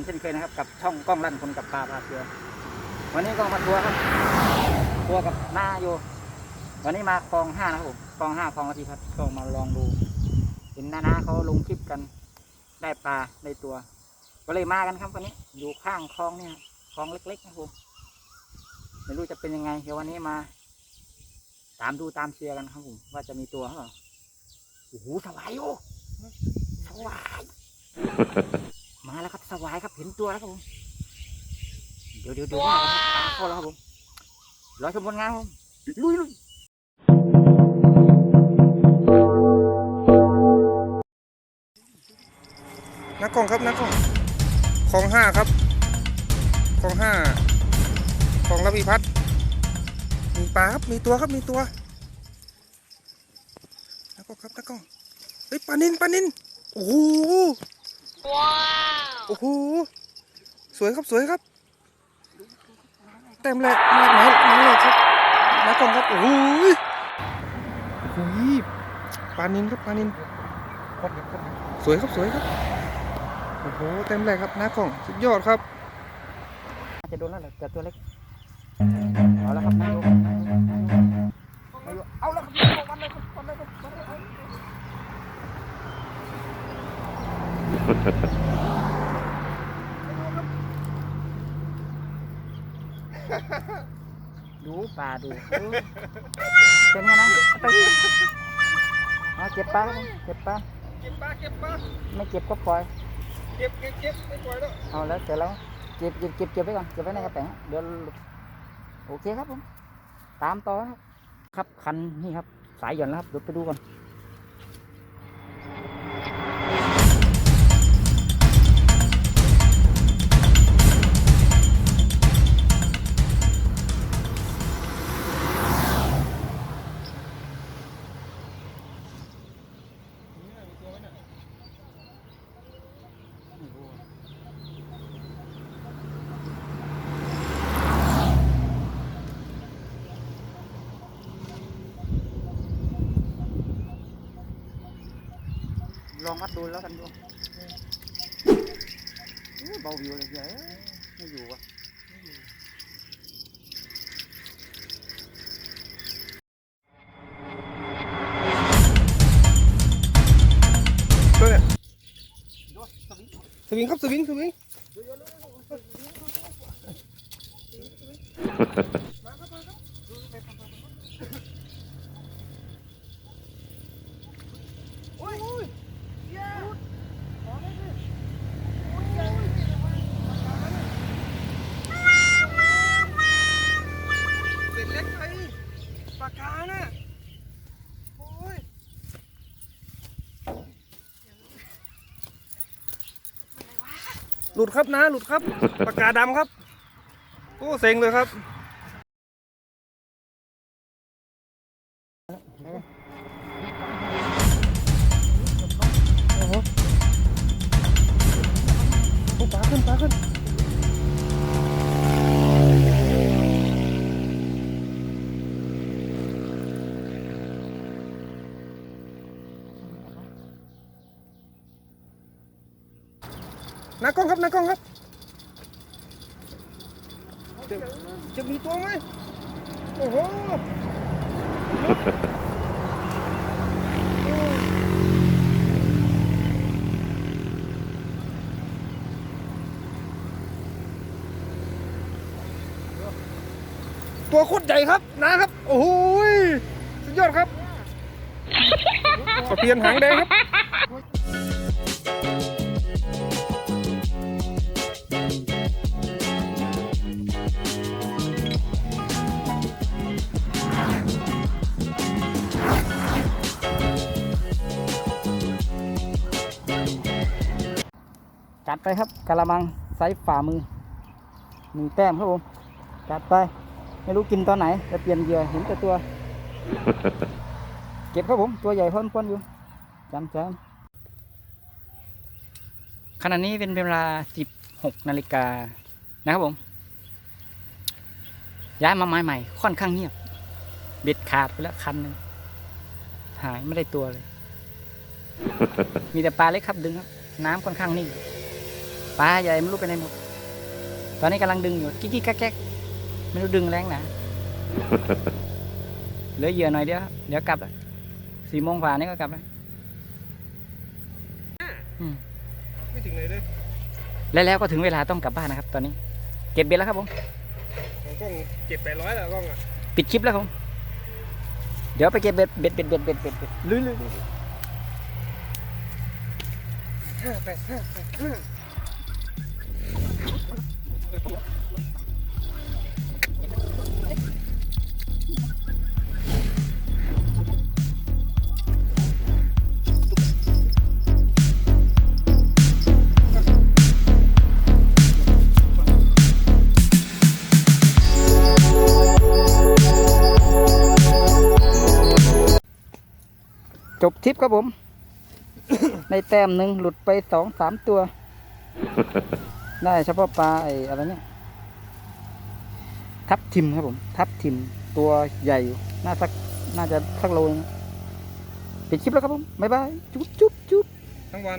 กันเช่นเคยนะครับ กับช่องกล้องลั่นคนกับปลาพาเสือวันนี้ก็มาทัวร์ครับทัวร์กับหน้าโยวันนี้มาคลองห้านะครับผมคลองห้าคลองนาทีครับก็มาลองดู เห็นน้าเขาลงคลิปกัน ได้ปลาได้ตัว ก็เลยมากันครับวันนี้ อยู่ข้างคลองเนี่ยคลองเล็กๆนะครับผมไม่รู้จะเป็นยังไงเดี๋ยววันนี้มา ตามดูตามเชียร์กันครับผมว่าจะมีตัวหรือเปล่าโอ้โหสวายโอ้สวาย มาแล้วครับสวายครับเห็นตัวแล้วครับผมเดี๋ยวเดี๋ยวเดี๋ยวว่ากันครับตามเข้าแล้วครับผมรอชมผลงานครับลุยลุยนักกองครับนักกองคองห้าครับคองห้าคองระพีพัฒน์มีปลาครับมีตัวครับมีตัวนักกองครับนักกองเฮ้ยปลานินปลานินโอ้โห โอ้โหสวยครับสวยครับ เต็มเลยมาไหนมาเลยครับนักกล้องครับโอ้โหโอ้โหปลานินครับปลานินสวยครับสวยครับโอ้โหเต็มเลยครับน้ากล่องสุดยอดครับน่าจะโดนแล้วแหละแต่ตัวเล็กเอาล้วครับนายกเอาล้วครับวันเลยครับวันเลยครับ วันเลยครับดูปลาดูดูเป็นไงนะไปเอาเก็บปลาครับผมเก็บปลาเก็บปลาเก็บปลาไม่เก็บก็ปล่อย เก็บเก็บเก็บไม่ปล่อยแล้วเอาแล้วเสร็จแล้วเก็บเก็บเก็บเก็บไว้ก่อนเก็บไว้ในกระแป๋งเดี๋ยวโอเคครับผมตามต่อครับครับคันนี่ครับสายหย่อนแล้วครับเดี๋ยวไปดูก่อน ลองวัดดูแล้วกันดูอู้เบาวิวเลยเหี้ยเอ้ยไม่อยู่ว่ะตัวเนี่ยสวิงครับสวิงสวิง ลุดครับนะหลุดครับปากกาดำครับ โอ้เซ็งเลยครับโอ้โหโอ้ปลาขึ้นปลาขึ้น นากล้องครับนากล้องครับจะจะมีตัวไหมโอ้โหตัวโคตรใหญ่ครับนะครับ โอ้โหยสุดยอดครับตะเพียนหางแดงครับ จัดไปครับกะละมังไซส์ฝ่ามือหนึ่งแต้มครับผมจัดไป ไม่รู้กินตอนไหนจะเปลี่ยนเหยื่อเห็นแต่ตัว เก็บครับผม ตัวใหญ่พ้นพ้นอยู่จำจำขณะนี้เป็นเวลา 16นาฬิกานะครับผม ย้ายมาไม้ใหม่ ค่อนข้างเงียบ เบ็ดขาดไปแล้วคันหนึ่งหายไม่ได้ตัวเลย มีแต่ปลาเล็กครับดึงครับ น้ำค่อนข้างนิ่ง ปลาใหญ่ไม่รู้ไปไหนหมด ตอนนี้กำลังดึงอยู่กิ๊กกิ๊กกักแก๊กไม่รู้ดึงแรงนะเหลือเหยื่อหน่อยเดียวครับเดี๋ยวกลับแล้วสี่โมงผ่านนี่ก็กลับแล้วไม่ถึงเลยเลยแล้วแล้วก็ถึงเวลาต้องกลับบ้านนะครับ ตอนนี้ เก็บเบ็ดแล้วครับผมของกล้องเจ็ดแปดร้อยแล้วกล้องอะปิดคลิปแล้วครับผมเดี๋ยวไปเก็บเบ็ดเบ็ดเบ็ดเบ็ดเบ็ดเบ็ดเบ็ดลุยลุยลุยห้าแปดห้าแปดห้า จบทริปครับผม ในแต้มหนึ่งหลุดไปสองสามตัว ได้เฉพาะปลาไอ้อะไรเนี่ยทับทิมครับผม ทับทิมตัวใหญ่อยู่น่าสักน่าจะสักโลนึงปิดคลิปแล้วครับผม บ๊ายบาย จุ๊บจุ๊บจุ๊บทั้งวัน